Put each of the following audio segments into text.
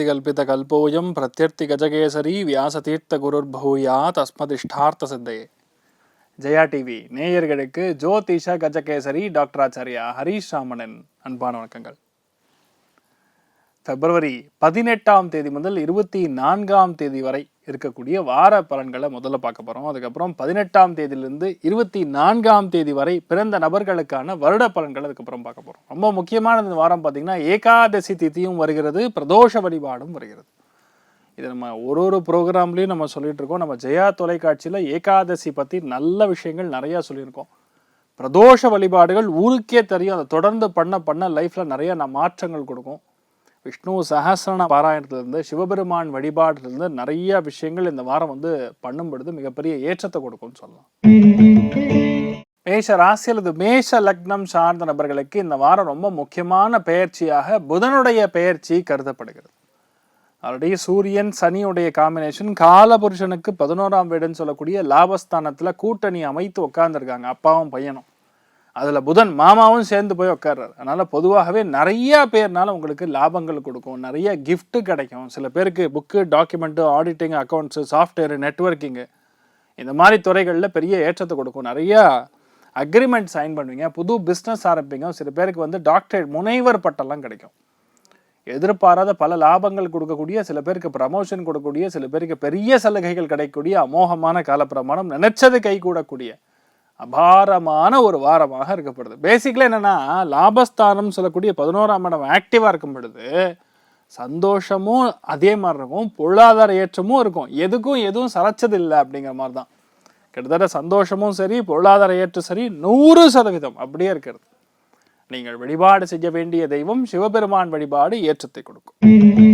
பிரத்யர்த்திகல்பிதகல்போயம் பிரத்யர்த்தி கஜகேசரி வியாசதீர்த்த பூயா தஸ்மதிஷ்டார்த்த சித்தையே ஜெயா டிவி நேயர்களுக்கு ஜோதிஷ கஜகேசரி டாக்டர் ஆச்சாரியா ஹரீஷ் ராமணன் அன்பான வணக்கங்கள். பிப்ரவரி பதினெட்டாம் தேதி முதல் இருபத்தி நான்காம் தேதி வரை இருக்கக்கூடிய வார பலன்களை முதல்ல பார்க்க போகிறோம் அதுக்கப்புறம் பதினெட்டாம் தேதியிலிருந்து இருபத்தி நான்காம் தேதி வரை பிறந்த நபர்களுக்கான வருட பலன்கள் அதுக்கப்புறம் பார்க்க போகிறோம் ரொம்ப முக்கியமான இந்த வாரம் பார்த்தீங்கன்னா ஏகாதசி திதியும் வருகிறது பிரதோஷ வழிபாடும் வருகிறது. இது நம்ம ஒரு ஒரு ப்ரோக்ராம்லேயும் நம்ம சொல்லிட்டு இருக்கோம். நம்ம ஜெயா தொலைக்காட்சியில் ஏகாதசி பற்றி நல்ல விஷயங்கள் நிறையா சொல்லியிருக்கோம். பிரதோஷ வழிபாடுகள் ஊருக்கே தெரியும். அதை தொடர்ந்து பண்ண பண்ண லைஃப்பில் நிறைய நான் மாற்றங்கள் கொடுக்கும். விஷ்ணு சஹஸ்ரன பாராயணத்திலிருந்து சிவபெருமான் வழிபாட்டிலிருந்து நிறைய விஷயங்கள் இந்த வாரம் வந்து பண்ணும் பொழுது மிகப்பெரிய ஏற்றத்தை கொடுக்கும்னு சொல்லலாம். மேஷ ராசி அல்லது மேஷ லக்னம் சார்ந்த நபர்களுக்கு இந்த வாரம் ரொம்ப முக்கியமான பெயர்ச்சியாக புதனுடைய பெயர்ச்சி கருதப்படுகிறது. ஆல்ரெடி சூரியன் சனியுடைய காம்பினேஷன் காலபுருஷனுக்கு பதினோராம் வீடுன்னு சொல்லக்கூடிய லாபஸ்தானத்தில் கூட்டணி அமைத்து உட்காந்துருக்காங்க அப்பாவும் பையனும். அதில் புதன் மாமாவும் சேர்ந்து போய் உட்கார்றாரு அதனால் பொதுவாகவே நிறையா பேர்னால உங்களுக்கு லாபங்கள் கொடுக்கும். நிறைய கிஃப்ட்டு கிடைக்கும். சில பேருக்கு book document auditing accounts software networking இந்த மாதிரி துறைகளில் பெரிய ஏற்றத்தை கொடுக்கும். நிறையா அக்ரிமெண்ட் சைன் பண்ணுவீங்க. புது பிஸ்னஸ் ஆரம்பிங்க. சில பேருக்கு வந்து டாக்டரேட் முனைவர் பட்டம்லாம் கிடைக்கும். எதிர்பாராத பல லாபங்கள் கொடுக்கக்கூடிய சில பேருக்கு ப்ரமோஷன் கொடுக்கக்கூடிய சில பேருக்கு பெரிய சலுகைகள் கிடைக்கக்கூடிய அமோகமான காலப்பிரமாணம் நினைச்சது கைகூடக்கூடிய அபாரமான ஒரு வாரமாக இருக்கப்படுது பேசிக்கலாக என்னென்னா லாபஸ்தானம் சொல்லக்கூடிய பதினோராம் இடம் ஆக்டிவாக இருக்கும் பொழுது சந்தோஷமும் அதே மாதிரி இருக்கும் பொருளாதார ஏற்றமும் இருக்கும். எதுக்கும் எதுவும் சரைச்சது இல்லை அப்படிங்கிற மாதிரி தான். கிட்டத்தட்ட சந்தோஷமும் சரி பொருளாதார ஏற்றம் சரி நூறு சதவீதம் அப்படியே இருக்கிறது. நீங்கள் வழிபாடு செய்ய வேண்டிய தெய்வம் சிவபெருமான் வழிபாடு ஏற்றத்தை கொடுக்கும்.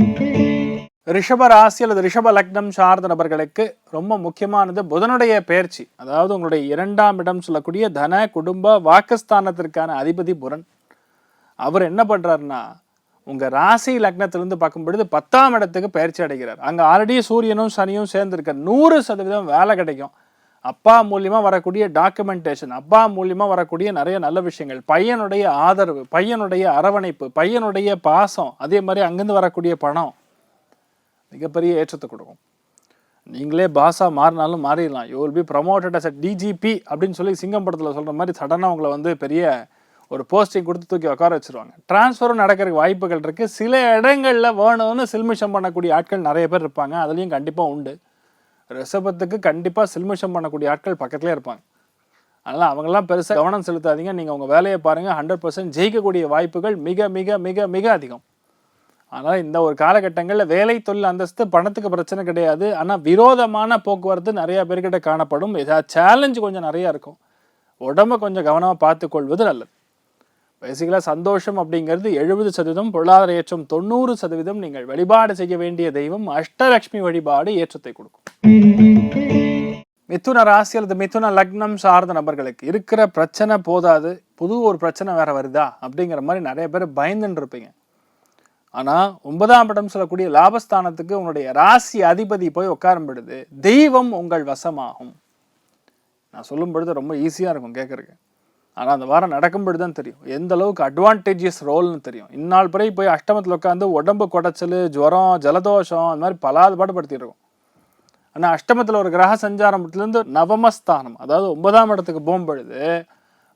ரிஷப ராசி அல்லது ரிஷப லக்னம் சார்ந்த நபர்களுக்கு ரொம்ப முக்கியமானது புதனுடைய பெயர்ச்சி அதாவது உங்களுடைய இரண்டாம் இடம் சொல்லக்கூடிய தன குடும்ப வாக்குஸ்தானத்திற்கான அதிபதி புரன் அவர் என்ன பண்ணுறாருன்னா உங்கள் ராசி லக்னத்திலிருந்து பார்க்கும் பொழுது பத்தாம் இடத்துக்கு பயிற்சி அடைகிறார். அங்கே ஆல்ரெடி சூரியனும் சனியும் சேர்ந்துருக்க நூறு சதவீதம் வேலை கிடைக்கும். அப்பா மூலியமாக வரக்கூடிய டாக்குமெண்டேஷன் அப்பா மூலியமாக வரக்கூடிய நிறைய நல்ல விஷயங்கள் பையனுடைய ஆதரவு பையனுடைய அரவணைப்பு பையனுடைய பாசம் அதே மாதிரி அங்கேருந்து வரக்கூடிய பணம். மிகப்பெரிய ஏற்றத்தை கொடுக்கும். நீங்களே பாஸாக மாறினாலும் மாறிடலாம். You will be promoted as a DGP அப்படின்னு சொல்லி சிங்கம் படத்தில் சொல்கிற மாதிரி சடனாக உங்களை வந்து பெரிய ஒரு போஸ்டிங் கொடுத்து தூக்கி உட்கார வச்சிருவாங்க. டிரான்ஸ்ஃபரும் நடக்கிறதுக்கு வாய்ப்புகள் இருக்குது சில இடங்களில் வேணும்னு சில்மிஷம் பண்ணக்கூடிய ஆட்கள் நிறைய பேர் இருப்பாங்க. அதுலேயும் கண்டிப்பாக உண்டு. ரிஷபத்துக்கு கண்டிப்பாக சில்மிஷம் பண்ணக்கூடிய ஆட்கள் பக்கத்துலேயே இருப்பாங்க. அதனால் அவங்கெல்லாம் பெருசாக கவனம் செலுத்தாதீங்க. நீங்கள் உங்கள் வேலையை பாருங்கள் ஹண்ட்ரட் பர்சன்ட் ஜெயிக்கக்கூடிய வாய்ப்புகள் மிக மிக மிக மிக அதிகம். ஆனால் இந்த ஒரு காலகட்டங்களில் வேலை தொழில் அந்தஸ்து பணத்துக்கு பிரச்சனை கிடையாது. ஆனால் விரோதமான போக்குவரத்து நிறைய பேர்கிட்ட காணப்படும். ஏதாவது சேலஞ்சு கொஞ்சம் நிறையா இருக்கும். உடம்பை கொஞ்சம் கவனமாக பார்த்துக்கொள்வது நல்லது. பேசிக்கலாக சந்தோஷம் அப்படிங்கிறது எழுபது சதவீதம் பொருளாதார ஏற்றம் தொண்ணூறு சதவீதம் நீங்கள் வழிபாடு செய்ய வேண்டிய தெய்வம் அஷ்டலக்ஷ்மி வழிபாடு ஏற்றத்தை கொடுக்கும். மிதுன ராசி அல்லது மிதுன லக்னம் சார்ந்த நபர்களுக்கு இருக்கிற பிரச்சனை போதாது புது ஒரு பிரச்சனை வேற வருதா அப்படிங்கிற மாதிரி நிறைய பேர் பயந்துன்னு இருப்பீங்க. ஆனால் ஒன்பதாம் இடம் சொல்லக்கூடிய லாபஸ்தானத்துக்கு உங்களுடைய ராசி அதிபதி போய் உட்காரம்படுது தெய்வம் உங்கள் வசமாகும். நான் சொல்லும் பொழுது ரொம்ப ஈஸியாக இருக்கும் கேட்குறக்கு ஆனால் அந்த வாரம் நடக்கும் தான் தெரியும். எந்த அளவுக்கு அட்வான்டேஜியஸ் ரோல்னு தெரியும். இந்நாள் பிறகு போய் அஷ்டமத்தில் உட்காந்து உடம்பு குடைச்சல் ஜுரம் ஜலதோஷம் அந்த மாதிரி பலாது ஆனால் அஷ்டமத்தில் ஒரு கிரக சஞ்சாரத்துலேருந்து நவமஸ்தானம் அதாவது ஒன்பதாம் இடத்துக்கு போகும்பொழுது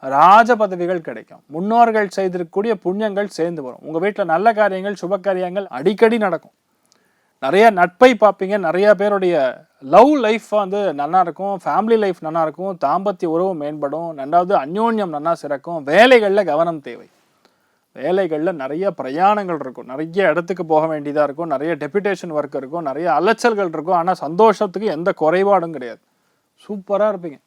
ராஜ பதவிகள் கிடைக்கும். முன்னோர்கள் செய்திருக்கக்கூடிய புண்ணியங்கள் சேர்ந்து வரும். உங்கள் வீட்டில் நல்ல காரியங்கள் சுப காரியங்கள் அடிக்கடி நடக்கும். நிறைய நட்பை பார்ப்பீங்க. நிறைய பேருடைய லவ் லைஃப் வந்து நல்லா இருக்கும். ஃபேமிலி லைஃப் நல்லா இருக்கும். தாம்பத்திய உறவு மேம்படும். ரெண்டாவது அந்யோன்யம் நல்லா சிறக்கும். வேலைகளில் கவனம் தேவை. வேலைகளில் நிறைய பிரயாணங்கள் இருக்கும். நிறைய இடத்துக்கு போக வேண்டியதாக இருக்கும். நிறைய டெபுடேஷன் ஒர்க் இருக்கும். நிறைய அலைச்சல்கள் இருக்கும். ஆனால் சந்தோஷத்துக்கு எந்த குறைபாடும் கிடையாது. சூப்பராக இருப்பீங்க.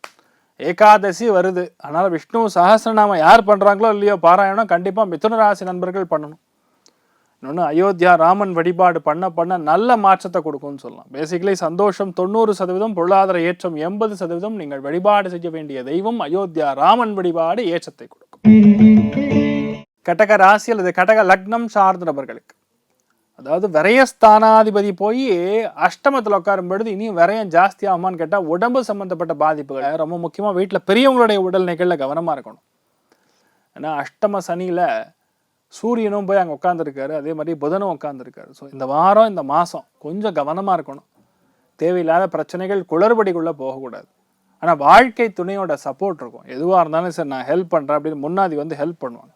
ஏகாதசி வருது. அதனால் விஷ்ணு சஹஸ்ரநாமம் யார் பண்ணுறாங்களோ இல்லையோ பாராயணம் கண்டிப்பாக மிதுன ராசி நண்பர்கள் பண்ணணும். இன்னொன்று அயோத்தியா ராமன் வழிபாடு பண்ண பண்ண நல்ல மாற்றத்தை கொடுக்கும்னு சொல்லலாம். பேசிக்கலி சந்தோஷம் தொண்ணூறு சதவீதம் பொருளாதார ஏற்றம் எண்பது சதவீதம் நீங்கள் வழிபாடு செய்ய வேண்டிய தெய்வம் அயோத்தியா ராமன் வழிபாடு ஏற்றத்தை கொடுக்கும். கடக ராசி அல்லது கடக லக்னம் சார்ந்த நபர்களுக்கு. அதாவது விரயஸ்தானாதிபதி போய் அஷ்டமத்தில் உட்காரும் பொழுது இனியும் விரயம் ஜாஸ்தி ஆகுமான்னு கேட்டால் உடம்பு சம்மந்தப்பட்ட பாதிப்புகள். ரொம்ப முக்கியமாக வீட்டில் பெரியவங்களுடைய உடல்நிலைகளில் கவனமாக இருக்கணும். ஏன்னா அஷ்டம சனியில் சூரியனும் போய் அங்கே உட்காந்துருக்காரு அதே மாதிரி புதனும் உட்காந்துருக்காரு ஸோ இந்த வாரம் இந்த மாதம் கொஞ்சம் கவனமாக இருக்கணும். தேவையில்லாத பிரச்சனைகள் குளறுபடிக்குள்ளே போகக்கூடாது. ஆனால் வாழ்க்கை துணையோட சப்போர்ட் இருக்கும். எதுவாக இருந்தாலும் சரி நான் ஹெல்ப் பண்ணுறேன் அப்படின்னு முன்னாடி வந்து ஹெல்ப் பண்ணுவாங்க.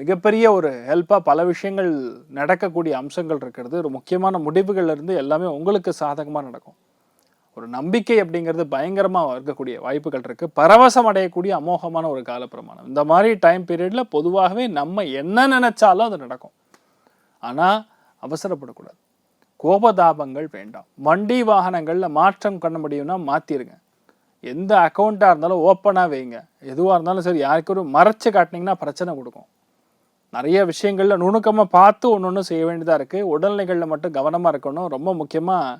மிகப்பெரிய ஒரு ஹெல்ப்பாக பல விஷயங்கள் நடக்கக்கூடிய அம்சங்கள் இருக்கிறது. ஒரு முக்கியமான முடிவுகள்லேருந்து எல்லாமே உங்களுக்கு சாதகமாக நடக்கும். ஒரு நம்பிக்கை அப்படிங்கிறது பயங்கரமாக இருக்கக்கூடிய வாய்ப்புகள் இருக்குது பரவசம் அடையக்கூடிய அமோகமான ஒரு காலப்பிரமாணம். இந்த மாதிரி டைம் பீரியடில் பொதுவாகவே நம்ம என்ன நினச்சாலும் அது நடக்கும். ஆனால் அவசரப்படக்கூடாது. கோபதாபங்கள் வேண்டாம். வண்டி வாகனங்களில் மாற்றம் பண்ண முடியும்னா மாற்றிருங்க எந்த அக்கௌண்ட்டாக இருந்தாலும் ஓப்பனாக வைங்க. எதுவாக இருந்தாலும் சரி யாருக்கு ஒரு மறைச்சு காட்டினீங்கன்னா பிரச்சனை கொடுக்கும். நிறைய விஷயங்களில் நுணுக்கமாக பார்த்து ஒன்று ஒன்று செய்ய வேண்டியதாக இருக்குது உடல்நிலைகளில் மட்டும் கவனமாக இருக்கணும். ரொம்ப முக்கியமாக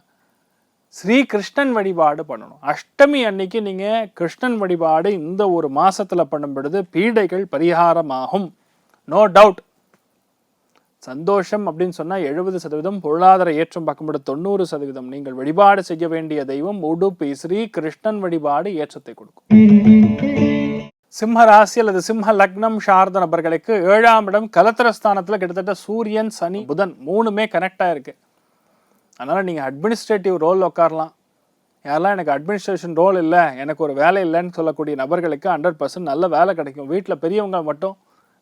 ஸ்ரீ கிருஷ்ணன் வழிபாடு பண்ணணும். அஷ்டமி அன்னைக்கு நீங்கள் கிருஷ்ணன் வழிபாடு இந்த ஒரு மாசத்தில் பண்ணும் பொழுது பீடைகள் பரிகாரமாகும். நோ டவுட் சந்தோஷம் அப்படின்னு சொன்னால் எழுபது சதவீதம். பொருளாதார ஏற்றம் பார்க்கும்போது தொண்ணூறு சதவீதம். நீங்கள் வழிபாடு செய்ய வேண்டிய தெய்வம் உடுப்பி ஸ்ரீ கிருஷ்ணன் வழிபாடு ஏற்றத்தை கொடுக்கும். சிம்ம ராசி அல்லது சிம்ம லக்னம் சார்ந்த நபர்களுக்கு ஏழாம் இடம் கலத்திரஸ்தானத்தில் கிட்டத்தட்ட சூரியன் சனி புதன் மூணுமே கனெக்ட் இருக்கு அதனால் நீங்கள் அட்மினிஸ்ட்ரேட்டிவ் ரோல் உட்காரலாம். யாரெல்லாம் எனக்கு அட்மினிஸ்ட்ரேஷன் ரோல் இல்லை எனக்கு ஒரு வேலை இல்லைன்னு சொல்லக்கூடிய நபர்களுக்கு ஹண்ட்ரட் பர்சன்ட் நல்ல வேலை கிடைக்கும். வீட்டில் பெரியவங்க மட்டும்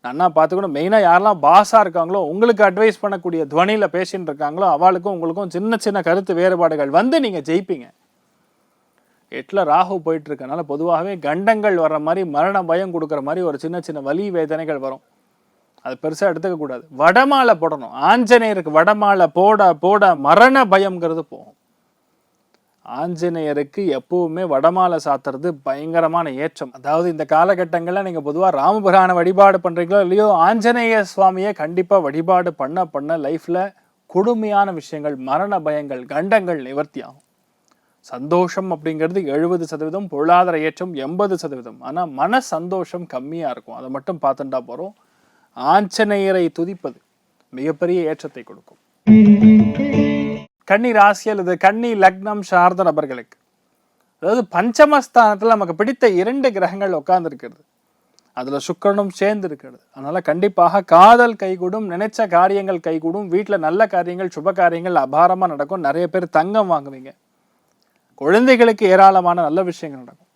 நன்னா பார்த்துக்கணும்? மெயினாக யாரெல்லாம் பாஸாக இருக்காங்களோ உங்களுக்கு அட்வைஸ் பண்ணக்கூடிய துவனியில் பேசின்னு இருக்காங்களோ அவளுக்கும் உங்களுக்கும் சின்ன சின்ன கருத்து வேறுபாடுகள் வந்து நீங்கள் ஜெயிப்பீங்க. எட்டில் ராகு போயிட்டு இருக்கனால பொதுவாகவே கண்டங்கள் வர்ற மாதிரி மரண பயம் கொடுக்குற மாதிரி ஒரு சின்ன சின்ன வலி வேதனைகள் வரும். அது பெருசாக எடுத்துக்க கூடாது. வடமாலை போடணும். ஆஞ்சநேயருக்கு வடமாலை போட போட மரண பயம்ங்கிறது போகும். ஆஞ்சநேயருக்கு எப்பவுமே வடமாலை சாத்துறது பயங்கரமான ஏற்றம். அதாவது இந்த காலகட்டங்களில் நீங்கள் பொதுவாக ராமபிரான வழிபாடு பண்ணுறீங்களோ இல்லையோ ஆஞ்சநேய சுவாமியை கண்டிப்பாக வழிபாடு பண்ண பண்ண லைஃப்பில் கொடுமையான விஷயங்கள் மரண பயங்கள் கண்டங்கள் நிவர்த்தி ஆகும் சந்தோஷம் அப்படிங்கிறது எழுபது சதவீதம் பொருளாதார ஏற்றம் எண்பது சதவீதம். ஆனால் மன சந்தோஷம் கம்மியாக இருக்கும். அதை மட்டும் பார்த்துட்டா போகிறோம் ஆஞ்சநேயரை துதிப்பது மிகப்பெரிய ஏற்றத்தை கொடுக்கும். கன்னி ராசி அல்லது கன்னி லக்னம் சார்ந்த நபர்களுக்கு அதாவது பஞ்சமஸ்தானத்தில் நமக்கு பிடித்த இரண்டு கிரகங்கள் உட்கார்ந்துருக்கிறது. அதில் சுக்கரனும் சேர்ந்து இருக்கிறது. அதனால கண்டிப்பாக காதல் கைகூடும் நினைச்ச காரியங்கள் கைகூடும் வீட்டில் நல்ல காரியங்கள் சுப காரியங்கள் அபாரமாக நடக்கும். நிறைய பேர் தங்கம் வாங்குவீங்க. குழந்தைகளுக்கு ஏராளமான நல்ல விஷயங்கள் நடக்கும்.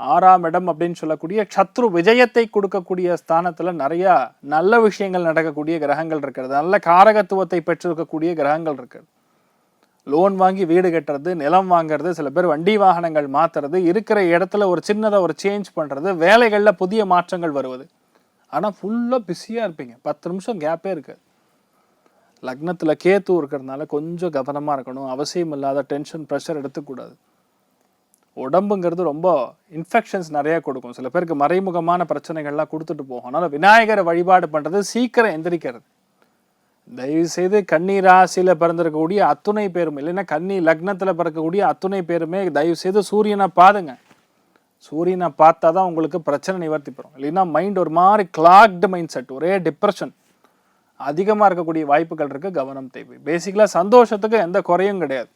ஆறாம் இடம் அப்படின்னு சொல்லக்கூடிய சத்ரு விஜயத்தை கொடுக்கக்கூடிய ஸ்தானத்தில் நிறையா நல்ல விஷயங்கள் நடக்கக்கூடிய கிரகங்கள் இருக்கிறது. நல்ல காரகத்துவத்தை பெற்றிருக்கக்கூடிய கிரகங்கள் இருக்குது. லோன் வாங்கி வீடு கட்டுறது நிலம் வாங்குறது சில பேர் வண்டி வாகனங்கள் மாத்துறது இருக்கிற இடத்துல ஒரு சின்னதாக ஒரு சேஞ்ச் பண்ணுறது வேலைகளில் புதிய மாற்றங்கள் வருவது. ஆனால் ஃபுல்லாக பிஸியாக இருப்பீங்க. பத்து நிமிஷம் கேப்பே இருக்காது. லக்னத்தில் கேத்து இருக்கிறதுனால கொஞ்சம் கவனமாக இருக்கணும். அவசியம் இல்லாத டென்ஷன் ப்ரெஷர் எடுத்துக்கூடாது. உடம்புங்கிறது ரொம்ப இன்ஃபெக்ஷன்ஸ் நிறையா கொடுக்கும். சில பேருக்கு மறைமுகமான பிரச்சனைகள்லாம் கொடுத்துட்டு போகும். அதனால் விநாயகரை வழிபாடு பண்ணுறது சீக்கிரம் எந்திரிக்கிறது. தயவுசெய்து கன்னி ராசியில் பிறந்திருக்கக்கூடிய அத்துணை பேரும் இல்லைன்னா கன்னி லக்னத்தில் பிறக்கக்கூடிய அத்துணை பேருமே தயவு செய்து சூரியனை பாதுங்க சூரியனை பார்த்தா தான் உங்களுக்கு பிரச்சனை நிவர்த்தி பெறும். இல்லைன்னா மைண்ட் ஒரு மாதிரி கிளாக்டு மைண்ட் செட் ஒரே டிப்ரெஷன் அதிகமாக இருக்கக்கூடிய வாய்ப்புகள் இருக்கு கவனம் தேவை. பேசிக்கலாக சந்தோஷத்துக்கு எந்த குறையும் கிடையாது.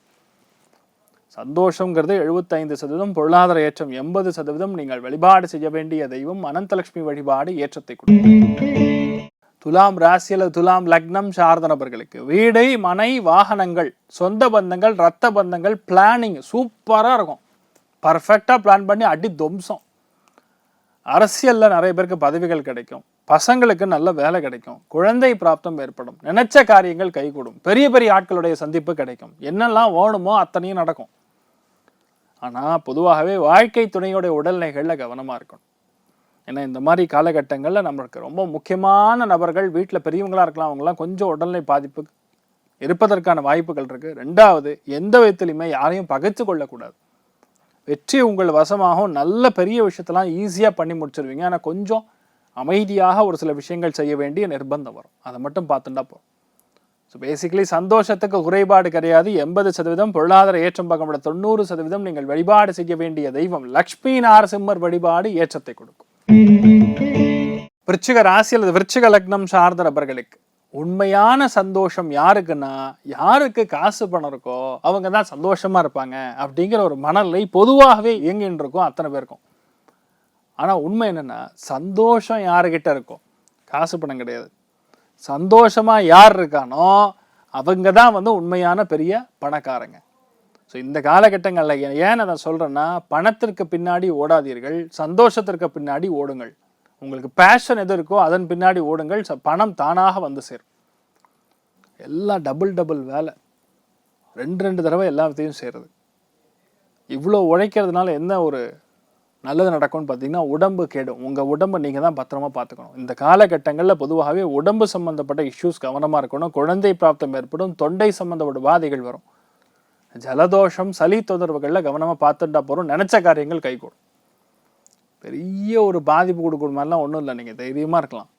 சந்தோஷங்கிறது எழுபத்தைந்து சதவீதம் பொருளாதார ஏற்றம் எண்பது சதவீதம் நீங்கள் வழிபாடு செய்ய வேண்டிய தெய்வம் அனந்தலட்சுமி வழிபாடு ஏற்றத்தை கொடுக்கும். துலாம் ராசியில் துலாம் லக்னம் சார்ந்த நபர்களுக்கு வீடு மனை வாகனங்கள் சொந்த பந்தங்கள் ரத்த பந்தங்கள் பிளானிங் சூப்பராக இருக்கும். பர்ஃபெக்டாக பிளான் பண்ணி அடி தும்சம் அரசியலில் நிறைய பேருக்கு பதவிகள் கிடைக்கும். பசங்களுக்கு நல்ல வேலை கிடைக்கும். குழந்தை பிராப்தம் ஏற்படும். நினைச்ச காரியங்கள் கைகூடும். பெரிய பெரிய ஆட்களுடைய சந்திப்பு கிடைக்கும். என்னெல்லாம் வேணுமோ அத்தனையும் நடக்கும். ஆனால் பொதுவாகவே வாழ்க்கை துணையோட உடல்நிலைகளில் கவனமாக இருக்கணும். ஏன்னா இந்த மாதிரி காலகட்டங்களில் நம்மளுக்கு ரொம்ப முக்கியமான நபர்கள் வீட்டில் பெரியவங்களா இருக்கலாம் அவங்களாம் கொஞ்சம் உடல்நிலை பாதிப்பு இருப்பதற்கான வாய்ப்புகள் இருக்குது ரெண்டாவது எந்த விதத்திலையுமே யாரையும் பகைச்சு கொள்ளக்கூடாது. வெற்றி உங்கள் வசமாகவும் நல்ல பெரிய விஷயத்தெல்லாம் ஈஸியாக பண்ணி முடிச்சிருவீங்க. ஆனால் கொஞ்சம் அமைதியாக ஒரு சில விஷயங்கள் செய்ய வேண்டிய நிர்பந்தம் வரும். அதை மட்டும் பார்த்துட்டா போகும் ஸோ பேசிக்கலி சந்தோஷத்துக்கு குறைபாடு கிடையாது. எண்பது சதவீதம் பொருளாதார ஏற்றம் பார்க்கப்பட தொண்ணூறு சதவீதம் நீங்கள் வழிபாடு செய்ய வேண்டிய தெய்வம் லக்ஷ்மி நாரசிம்மர் வழிபாடு ஏற்றத்தை கொடுக்கும். விருச்சிக ராசி அல்லது விருச்சிக லக்னம் சார்ந்த நபர்களுக்கு உண்மையான சந்தோஷம் யாருக்குன்னா யாருக்கு காசு பணம் இருக்கோ அவங்க தான் சந்தோஷமா இருப்பாங்க அப்படிங்கிற ஒரு மனநிலை பொதுவாகவே இயங்கின்னு இருக்கும் அத்தனை பேருக்கும். ஆனால் உண்மை என்னென்னா சந்தோஷம் யாருக்கிட்ட இருக்கும் காசு பணம் கிடையாது. சந்தோஷமாக யார் இருக்கானோ அவங்க தான் வந்து உண்மையான பெரிய பணக்காரங்க. ஸோ இந்த காலகட்டங்களில் ஏன் ஏன் அதை சொல்கிறேன்னா பணத்திற்கு பின்னாடி ஓடாதீர்கள் சந்தோஷத்திற்கு பின்னாடி ஓடுங்கள். உங்களுக்கு பேஷன் எது இருக்கோ அதன் பின்னாடி ஓடுங்கள் பணம் தானாக வந்து சேரும். எல்லாம் டபுள் டபுள் வேலை. ரெண்டு ரெண்டு தடவை எல்லாத்தையும் செய்கிறது இவ்வளோ உழைக்கிறதுனால என்ன ஒரு நல்லது நடக்கும்னு பார்த்தீங்கன்னா உடம்பு கெடும். உங்கள் உடம்பை நீங்கள் தான் பத்திரமா பார்த்துக்கணும். இந்த காலகட்டங்களில் பொதுவாகவே உடம்பு சம்மந்தப்பட்ட இஷ்யூஸ் கவனமாக இருக்கணும். குழந்தை பிராப்தம் ஏற்படும். தொண்டை சம்மந்தப்பட்ட பாதைகள் வரும். ஜலதோஷம் சளி தொந்தரவுகளில் கவனமாக பார்த்துட்டா போகிறோம் நினச்ச காரியங்கள் கைகூடும். பெரிய ஒரு பாதிப்பு கொடுக்குற மாதிரிலாம் ஒன்றும் இல்லை. நீங்கள் தைரியமாக இருக்கலாம்.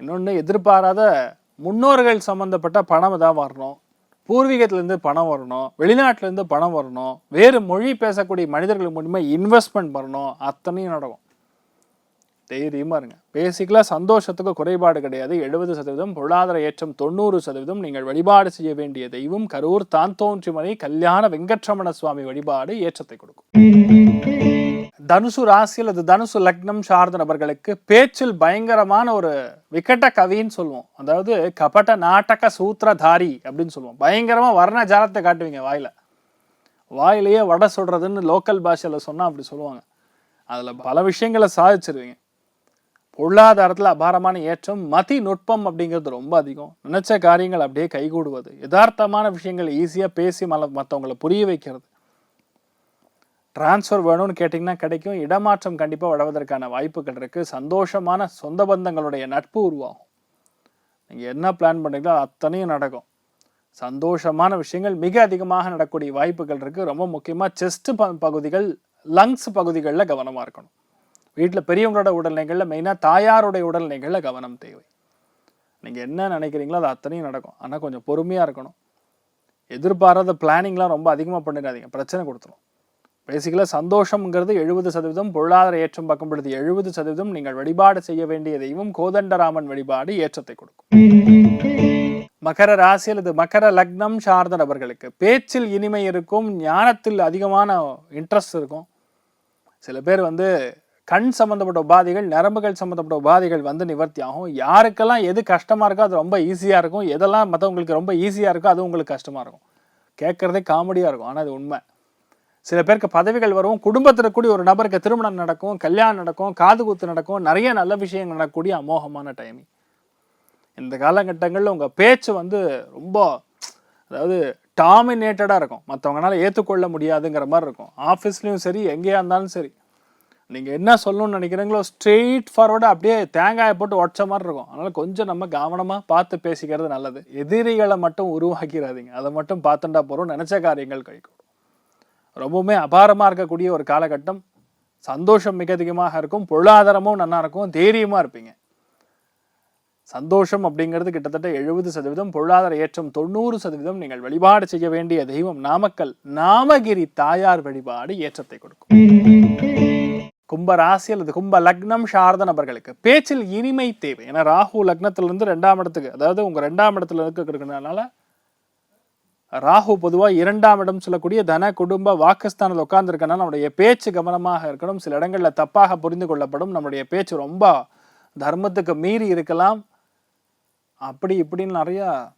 இன்னொன்று எதிர்பாராத முன்னோர்கள் சம்மந்தப்பட்ட பணம் தான் வரணும். பூர்வீகத்திலேருந்து பணம் வரணும் வெளிநாட்டிலேருந்து பணம் வரணும் வேறு மொழி பேசக்கூடிய மனிதர்கள் மூலிமா இன்வெஸ்ட்மெண்ட் பண்ணணும் அத்தனையும் நடக்கும். தைரியமாக இருங்க. பேசிக்கலாக சந்தோஷத்துக்கு குறைபாடு கிடையாது. எழுபது சதவீதம் பொருளாதார ஏற்றம் தொண்ணூறு சதவீதம் நீங்கள் வழிபாடு செய்ய வேண்டிய தெய்வம். கரூர் தான் தோன்றிமலை கல்யாண வெங்கட்ரமண சுவாமி வழிபாடு ஏற்றத்தை கொடுக்கும். தனுசு ராசி அல்லது தனுசு லக்னம் சார்ந்த நபர்களுக்கு பேச்சில் பயங்கரமான ஒரு விக்கட்ட கவின்னு சொல்லுவோம். அதாவது கபட்ட நாட்டக சூத்திரதாரி அப்படின்னு சொல்லுவோம். பயங்கரமாக வர்ண ஜாலத்தை காட்டுவீங்க வாயில. வாயிலேயே வடை சொல்றதுன்னு லோக்கல் பாஷையில் சொன்னால் அப்படி சொல்லுவாங்க. அதில் பல விஷயங்களை சாதிச்சிருவீங்க. பொருளாதாரத்தில் அபாரமான ஏற்றம் மதி நுட்பம் அப்படிங்கிறது ரொம்ப அதிகம். நினைச்ச காரியங்கள் அப்படியே கைகூடுவது. யதார்த்தமான விஷயங்கள் ஈஸியாக பேசி மல மற்றவங்களை புரிய வைக்கிறது. ட்ரான்ஸ்ஃபர் வேணும்னு கேட்டிங்கன்னா கிடைக்கும். இடமாற்றம் கண்டிப்பாக வளர்வதற்கான வாய்ப்புகள் இருக்குது சந்தோஷமான சொந்த பந்தங்களுடைய நட்பு உருவாகும். நீங்கள் என்ன பிளான் பண்ணுறீங்களோ அத்தனையும் நடக்கும். சந்தோஷமான விஷயங்கள் மிக அதிகமாக நடக்கக்கூடிய வாய்ப்புகள் இருக்குது ரொம்ப முக்கியமாக செஸ்ட் ப பகுதிகள் லங்ஸ் பகுதிகளில் கவனமாக இருக்கணும். வீட்டில் பெரியவங்களோட உடல்நிலைகளில் மெயினாக தாயாருடைய உடல்நிலைகளில் கவனம் தேவை. நீங்கள் என்ன நினைக்கிறீங்களோ அது அத்தனையும் நடக்கும். ஆனால் கொஞ்சம் பொறுமையாக இருக்கணும். எதிர்பாராத பிளானிங்லாம் ரொம்ப அதிகமாக பண்ணிடாதீங்க. பிரச்சனை கொடுத்துரும். பேசிக்கலாக சந்தோஷம்ங்கிறது எழுபது சதவீதம் பொருளாதார ஏற்றம் பக்கம் பொழுது எழுபது சதவீதம் நீங்கள் வழிபாடு செய்ய வேண்டிய தெய்வம் கோதண்டராமன் வழிபாடு ஏற்றத்தை கொடுக்கும். மகர ராசி அல்லது மகர லக்னம் சார்ந்த நபர்களுக்கு பேச்சில் இனிமை இருக்கும் ஞானத்தில் அதிகமான இன்ட்ரெஸ்ட் இருக்கும். சில பேர் வந்து கண் சம்மந்தப்பட்ட உபாதைகள் நரம்புகள் சம்மந்தப்பட்ட உபாதைகள் வந்து நிவர்த்தி ஆகும். யாருக்கெல்லாம் எது கஷ்டமாக இருக்கோ அது ரொம்ப ஈஸியாக இருக்கும். எதெல்லாம் மற்றவங்களுக்கு ரொம்ப ஈஸியாக இருக்கோ அது உங்களுக்கு கஷ்டமாக இருக்கும். கேட்குறதே காமெடியாக இருக்கும். ஆனால் அது உண்மை. சில பேருக்கு பதவிகள் வரும் குடும்பத்தில் கூடிய ஒரு நபருக்கு திருமணம் நடக்கும் கல்யாணம் நடக்கும் காது குத்து நடக்கும் நிறைய நல்ல விஷயங்கள் நடக்கக்கூடிய அமோகமான டைமிங் இந்த காலகட்டங்களில் உங்கள் பேச்சு வந்து ரொம்ப அதாவது டாமினேட்டடாக இருக்கும். மற்றவங்களால ஏற்றுக்கொள்ள முடியாதுங்கிற மாதிரி இருக்கும். ஆஃபீஸ்லேயும் சரி எங்கேயா இருந்தாலும் சரி. நீங்கள் என்ன சொல்லணும்னு நினைக்கிறீங்களோ ஸ்ட்ரெயிட் ஃபார்வர்டாக அப்படியே தேங்காயை போட்டு உடச்ச மாதிரி இருக்கும். அதனால் கொஞ்சம் நம்ம கவனமாக பார்த்து பேசிக்கிறது நல்லது. எதிரிகளை மட்டும் உருவாக்கிறாதீங்க அதை மட்டும் பார்த்துட்டா போகிறோம் நினச்ச காரியங்கள் கைகூடும் ரொம்பவுமே அபாரமாக இருக்கக்கூடிய ஒரு காலகட்டம். சந்தோஷம் மிக அதிகமாக இருக்கும். பொருளாதாரமும் நல்லா இருக்கும். தைரியமாக இருப்பீங்க. சந்தோஷம் அப்படிங்கிறது கிட்டத்தட்ட எழுபது சதவீதம் பொருளாதார ஏற்றம் தொண்ணூறு சதவீதம் நீங்கள் வழிபாடு செய்ய வேண்டிய தெய்வம் நாமக்கல். நாமகிரி தாயார் வழிபாடு ஏற்றத்தை கொடுக்கும். கும்ப ராசி அல்லது கும்ப லக்னம் சார்ந்த நபர்களுக்கு பேச்சில் இனிமை தேவை. ஏன்னா ராகு லக்னத்திலிருந்து ரெண்டாம் இடத்துக்கு அதாவது உங்கள் ரெண்டாம் இடத்துல இருக்கிறதுனால ராகு பொதுவாக இரண்டாம் இடம் சொல்லக்கூடிய தன குடும்ப வாக்குஸ்தானத்தில் உட்கார்ந்துருக்கனால நம்முடைய பேச்சு கவனமாக இருக்கணும். சில இடங்களில் தப்பாக புரிந்து கொள்ளப்படும். நம்முடைய பேச்சு ரொம்ப தர்மத்துக்கு மீறி இருக்கலாம். அப்படி இப்படின்னு நிறையா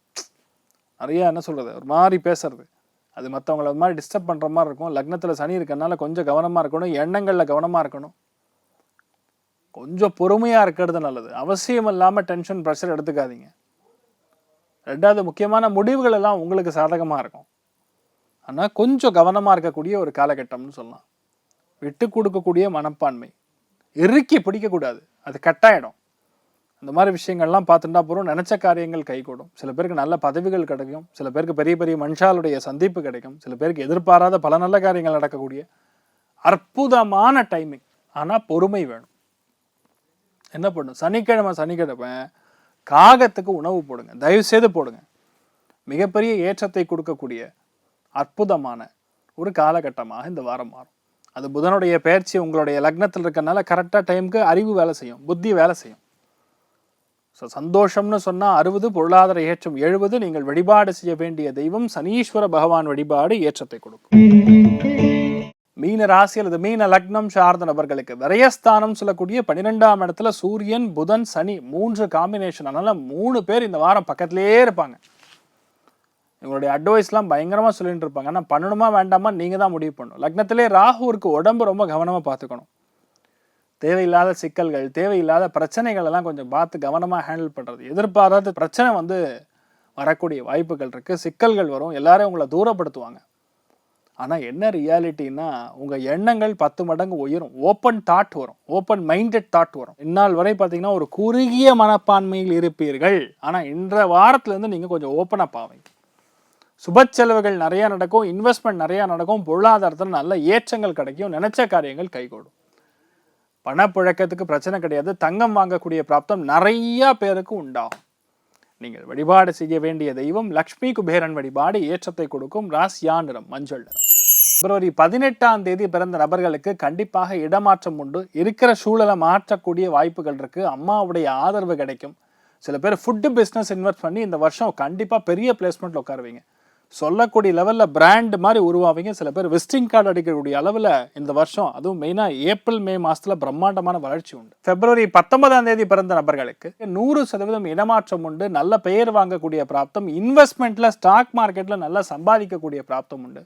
நிறையா என்ன சொல்கிறது ஒரு மாதிரி பேசுறது. அது மற்றவங்கள ஒரு மாதிரி டிஸ்டர்ப் பண்ணுற மாதிரி இருக்கும். லக்னத்தில் சனி இருக்கறனால கொஞ்சம் கவனமாக இருக்கணும். எண்ணங்களில் கவனமாக இருக்கணும். கொஞ்சம் பொறுமையாக இருக்கிறது நல்லது. அவசியம் இல்லாமல் டென்ஷன் ப்ரெஷர் எடுத்துக்காதீங்க. ரெண்டாவது முக்கியமான முடிவுகள் எல்லாம் உங்களுக்கு சாதகமாக இருக்கும். ஆனால் கொஞ்சம் கவனமாக இருக்கக்கூடிய ஒரு காலகட்டம்னு சொல்லலாம். விட்டு கொடுக்கக்கூடிய மனப்பான்மை. இறுக்கி பிடிக்கக்கூடாது. அது கட்டாயிடும். அந்த மாதிரி விஷயங்கள்லாம் பார்த்துட்டா போகிறோம் நினச்ச காரியங்கள் கைகூடும். சில பேருக்கு நல்ல பதவிகள் கிடைக்கும். சில பேருக்கு பெரிய பெரிய மனுஷாலுடைய சந்திப்பு கிடைக்கும். சில பேருக்கு எதிர்பாராத பல நல்ல காரியங்கள் நடக்கக்கூடிய அற்புதமான டைமிங் ஆனால் பொறுமை வேணும். என்ன பண்ணும் சனிக்கிழமை சனிக்கிழமை காகத்துக்கு உணவு போடுங்க தயவு செய்து போடுங்க. மிகப்பெரிய ஏற்றத்தை கொடுக்கக்கூடிய அற்புதமான ஒரு காலகட்டமாக இந்த வாரம் மாறும். அது புதனுடைய பயிற்சி உங்களுடைய லக்னத்தில் இருக்கறனால கரெக்டாக டைமுக்கு அறிவு வேலை செய்யும் புத்தி வேலை செய்யும். ஸோ சந்தோஷம்னு சொன்னால் அறுபது பொருளாதார ஏற்றம் எழுபது நீங்கள் வழிபாடு செய்ய வேண்டிய தெய்வம் சனீஸ்வர பகவான் வழிபாடு ஏற்றத்தை கொடுக்கும். மீன ராசி அல்லது மீன லக்னம் சார்ந்த நபர்களுக்கு விரயஸ்தானம் சொல்லக்கூடிய பன்னிரெண்டாம் இடத்துல சூரியன் புதன் சனி மூன்று காம்பினேஷன் அதனால மூணு பேர் இந்த வாரம் பக்கத்திலே இருப்பாங்க. இவங்களுடைய அட்வைஸ்லாம் பயங்கரமாக சொல்லிட்டு இருப்பாங்க. ஆனால் பண்ணணுமா வேண்டாமா நீங்கள் தான் முடிவு பண்ணணும். லக்னத்திலே ராகுவிற்கு உடம்பு ரொம்ப கவனமாக பார்த்துக்கணும். தேவையில்லாத சிக்கல்கள் தேவையில்லாத பிரச்சனைகள் எல்லாம் கொஞ்சம் பார்த்து கவனமாக ஹேண்டில் பண்ணுறது எதிர்பாராத பிரச்சனை வந்து வரக்கூடிய வாய்ப்புகள் இருக்குது சிக்கல்கள் வரும். எல்லாரும் உங்களை தூரப்படுத்துவாங்க. ஆனால் என்ன ரியாலிட்டின்னா உங்கள் எண்ணங்கள் பத்து மடங்கு உயரும். ஓப்பன் தாட் வரும். ஓப்பன் மைண்டட் தாட் வரும். இந்நாள் வரை பார்த்தீங்கன்னா ஒரு குறுகிய மனப்பான்மையில் இருப்பீர்கள். ஆனால் இன்ற வாரத்துலேருந்து நீங்கள் கொஞ்சம் ஓப்பன் அப் ஆவீங்க சுப செலவுகள் நிறையா நடக்கும் இன்வெஸ்ட்மெண்ட் நிறையா நடக்கும் பொருளாதாரத்தில் நல்ல ஏற்றங்கள் கிடைக்கும் நினச்ச காரியங்கள் கைகூடும். பணப்புழக்கத்துக்கு பிரச்சனை கிடையாது. தங்கம் வாங்கக்கூடிய பிராப்தம் நிறையா பேருக்கு உண்டாகும். நீங்கள் வழிபாடு செய்ய வேண்டிய தெய்வம் லக்ஷ்மி குபேரன் வழிபாடு ஏற்றத்தை கொடுக்கும் ராசியா நிறம் மஞ்சள் நிறம். பிப்ரவரி பதினெட்டாம் தேதி பிறந்த நபர்களுக்கு கண்டிப்பாக இடமாற்றம் உண்டு. இருக்கிற சூழலை மாற்றக்கூடிய வாய்ப்புகள் இருக்கு. அம்மாவுடைய ஆதரவு கிடைக்கும். சில பேர் ஃபுட்டு பிஸ்னஸ் இன்வெஸ்ட் பண்ணி இந்த வருஷம் கண்டிப்பாக பெரிய பிளேஸ்மெண்ட்ல உட்காருவீங்க. சொல்லக்கூடிய லெவலில் பிராண்ட் மாதிரி உருவாவீங்க. சில பேர் விசிட்டிங் கார்டு அடிக்கக்கூடிய அளவில் இந்த வருஷம் அதுவும் மெயினாக ஏப்ரல் மே மாதத்தில் பிரம்மாண்டமான வளர்ச்சி உண்டு. பிப்ரவரி பத்தொன்பதாம் தேதி பிறந்த நபர்களுக்கு நூறு சதவீதம் இடமாற்றம் உண்டு. நல்ல பெயர் வாங்கக்கூடிய பிராப்தம் இன்வெஸ்ட்மெண்ட்டில் ஸ்டாக் மார்க்கெட்டில் நல்லா சம்பாதிக்கக்கூடிய பிராப்தம் உண்டு.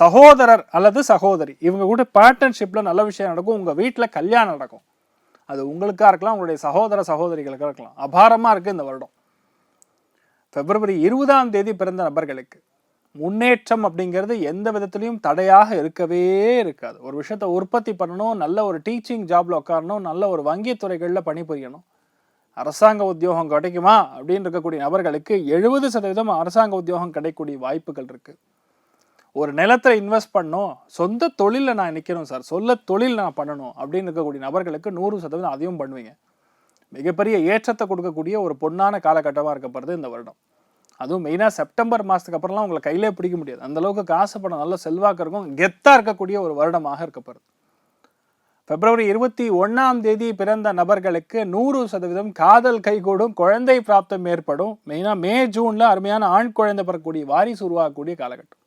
சகோதரர் அல்லது சகோதரி இவங்க கூட பார்ட்னர்ஷிப்பில் நல்ல விஷயம் நடக்கும். உங்கள் வீட்டில் கல்யாணம் நடக்கும். அது உங்களுக்காக இருக்கலாம் உங்களுடைய சகோதர சகோதரிகளுக்காக இருக்கலாம். அபாரமாக இருக்குது இந்த வருடம். பிப்ரவரி இருபதாம் தேதி பிறந்த நபர்களுக்கு முன்னேற்றம் அப்படிங்கிறது எந்த விதத்துலையும் தடையாக இருக்கவே இருக்காது. ஒரு விஷயத்த உற்பத்தி பண்ணணும் நல்ல ஒரு டீச்சிங் ஜாப்ல உட்காரணும் நல்ல ஒரு வங்கி துறைகளில் பணிபுரியணும். அரசாங்க உத்தியோகம் கிடைக்குமா அப்படின்னு இருக்கக்கூடிய நபர்களுக்கு எழுபது சதவீதம் அரசாங்க உத்தியோகம் கிடைக்கக்கூடிய வாய்ப்புகள் இருக்கு. ஒரு நிலத்தை இன்வெஸ்ட் பண்ணணும் சொந்த தொழிலில் நான் நிற்கணும் சார் சொல்ல தொழில் நான் பண்ணணும் அப்படின்னு இருக்கக்கூடிய நபர்களுக்கு நூறு சதவீதம் அதையும் பண்ணுவீங்க. மிகப்பெரிய ஏற்றத்தை கொடுக்கக்கூடிய ஒரு பொன்னான காலகட்டமாக இருக்கப்படுறது இந்த வருடம். அதுவும் மெயினாக செப்டம்பர் மாதத்துக்கு அப்புறம்லாம் உங்களை கையிலே பிடிக்க முடியாது. அந்தளவுக்கு காசு படம் நல்ல செல்வாக்கு இருக்கும் கெத்தாக இருக்கக்கூடிய ஒரு வருடமாக இருக்கப்படுது பிப்ரவரி இருபத்தி ஒன்றாம் தேதி பிறந்த நபர்களுக்கு நூறு சதவீதம் காதல் கைகூடும் குழந்தை பிராப்தம் ஏற்படும். மெயினாக மே ஜூனில் அருமையான ஆண் குழந்தை பெறக்கூடிய வாரிசு உருவாகக்கூடிய காலகட்டம்.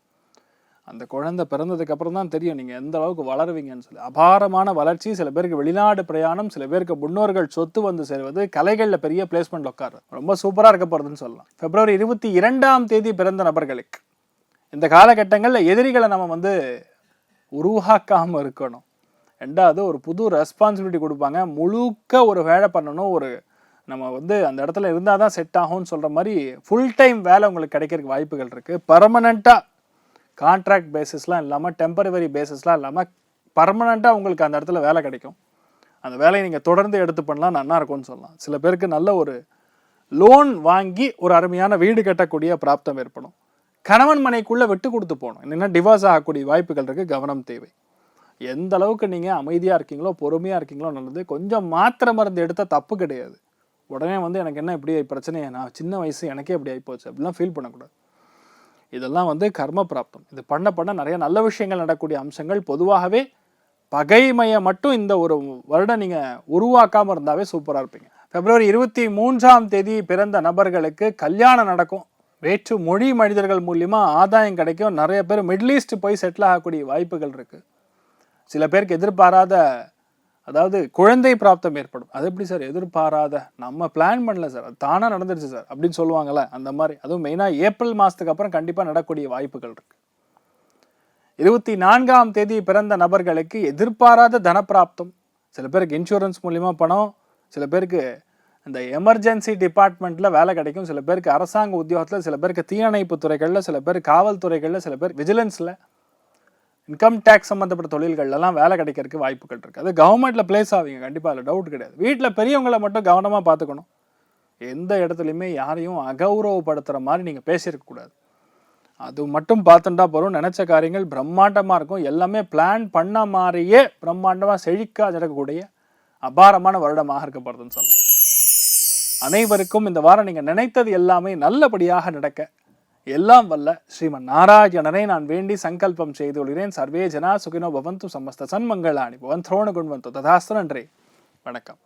அந்த குழந்தை பிறந்ததுக்கு அப்புறம் தான் தெரியும் நீங்கள் எந்த அளவுக்கு வளருவீங்கன்னு சொல்லி. அபாரமான வளர்ச்சி சில பேருக்கு வெளிநாடு பிரயாணம் சில பேருக்கு முன்னோர்கள் சொத்து வந்து சேர்வது கலைகளில் பெரிய பிளேஸ்மெண்ட் உட்காரு ரொம்ப சூப்பராக இருக்க போகிறதுன்னு சொல்லலாம். பிப்ரவரி இருபத்தி இரண்டாம் தேதி பிறந்த நபர்களுக்கு இந்த காலகட்டங்களில் எதிரிகளை நம்ம வந்து உருவாக்காமல் இருக்கணும். ரெண்டாவது ஒரு புது ரெஸ்பான்சிபிலிட்டி கொடுப்பாங்க. முழுக்க ஒரு வேலை பண்ணணும். ஒரு நம்ம வந்து அந்த இடத்துல இருந்தால் தான் செட் ஆகும்னு சொல்கிற மாதிரி ஃபுல் டைம் வேலை உங்களுக்கு கிடைக்கிறதுக்கு வாய்ப்புகள் இருக்குது பர்மனெண்ட்டாக கான்ட்ராக்ட் பேசிஸ்லாம் இல்லாமல் டெம்பரவரி பேசிஸ்லாம் இல்லாமல் பர்மனெண்ட்டாக உங்களுக்கு அந்த இடத்துல வேலை கிடைக்கும். அந்த வேலையை நீங்கள் தொடர்ந்து எடுத்து பண்ணலாம் நல்லா இருக்கும்னு சொல்லலாம். சில பேருக்கு நல்ல ஒரு லோன் வாங்கி ஒரு அருமையான வீடு கட்டக்கூடிய பிராப்தம் ஏற்படும். கணவன் மனைக்குள்ளே விட்டு கொடுத்து போகணும். என்னென்னா டிவோர்ஸ் ஆகக்கூடிய வாய்ப்புகள் இருக்குது கவனம் தேவை. எந்த அளவுக்கு நீங்கள் அமைதியாக இருக்கீங்களோ பொறுமையாக இருக்கீங்களோ நல்லது. கொஞ்சம் மாத்திரை மருந்து எடுத்தால் தப்பு கிடையாது. உடனே வந்து எனக்கு என்ன இப்படி பிரச்சனை நான் சின்ன வயசு எனக்கே இப்படி ஆகிப்போச்சு அப்படிலாம் ஃபீல் பண்ணக்கூடாது. இதெல்லாம் வந்து கர்ம பிராப்தம் இது பண்ண பண்ண நிறைய நல்ல விஷயங்கள் நடக்கக்கூடிய அம்சங்கள். பொதுவாகவே பகைமையை மட்டும் இந்த ஒரு வருடம் நீங்கள் உருவாக்காமல் இருந்தாவே சூப்பராக இருப்பீங்க. பிப்ரவரி இருபத்தி மூன்றாம் தேதி பிறந்த நபர்களுக்கு கல்யாணம் நடக்கும். வேற்று மொழி மனிதர்கள் மூலியமாக ஆதாயம் கிடைக்கும். நிறைய பேர் மிடில் ஈஸ்ட் போய் செட்டில் ஆகக்கூடிய வாய்ப்புகள் இருக்குது சில பேருக்கு எதிர்பாராத அதாவது குழந்தை பிராப்தம் ஏற்படும். அது எப்படி சார்? எதிர்பாராத. நம்ம பிளான் பண்ணல சார். அது தானாக நடந்துருச்சு சார். அப்படின்னு சொல்லுவாங்கள்ல அந்த மாதிரி. அதுவும் மெயினாக ஏப்ரல் மாதத்துக்கு அப்புறம் கண்டிப்பாக நடக்கக்கூடிய வாய்ப்புகள் இருக்கு. இருபத்தி நான்காம் தேதி பிறந்த நபர்களுக்கு எதிர்பாராத தனப்பிராப்தம். சில பேருக்கு இன்சூரன்ஸ் மூலிமா பணம் சில பேருக்கு இந்த எமர்ஜென்சி டிபார்ட்மெண்ட்டில் வேலை கிடைக்கும். சில பேருக்கு அரசாங்க உத்தியோகத்தில் சில பேருக்கு தீயணைப்பு துறைகளில் சில பேர் காவல்துறைகளில் சில பேர் விஜிலன்ஸில் இன்கம் டேக்ஸ் சம்மந்தப்பட்ட தொழில்கள்லாம் வேலை கிடைக்கிறதுக்கு வாய்ப்புகள் இருக்குது அது கவர்மெண்ட்டில் பிளேஸ் ஆவீங்க கண்டிப்பாக அதில் டவுட் கிடையாது. வீட்டில் பெரியவங்களை மட்டும் கவனமாக பார்த்துக்கணும். எந்த இடத்துலையுமே யாரையும் அகௌரவப்படுத்துகிற மாதிரி நீங்கள் பேசியிருக்கக்கூடாது அது மட்டும் பார்த்துட்டா போகிறோம் நினச்ச காரியங்கள் பிரம்மாண்டமாக இருக்கும். எல்லாமே பிளான் பண்ண மாதிரியே பிரம்மாண்டமாக செழிக்கா நடக்கக்கூடிய அபாரமான வருடமாக இருக்கப்படுதுன்னு சொல்லலாம். அனைவருக்கும் இந்த வாரம் நீங்கள் நினைத்தது எல்லாமே நல்லபடியாக நடக்க எல்லாம் வல்ல ஸ்ரீமன் நாராயணனை நான் வேண்டி சங்கல்பம் செய்து கொள்கிறேன் சர்வே ஜனா சுகினோ பவந்து சமஸ்த சன்மங்களாணி பவன் திரோண குண்வந்தோ ததாஸ்து நன்றி. வணக்கம்.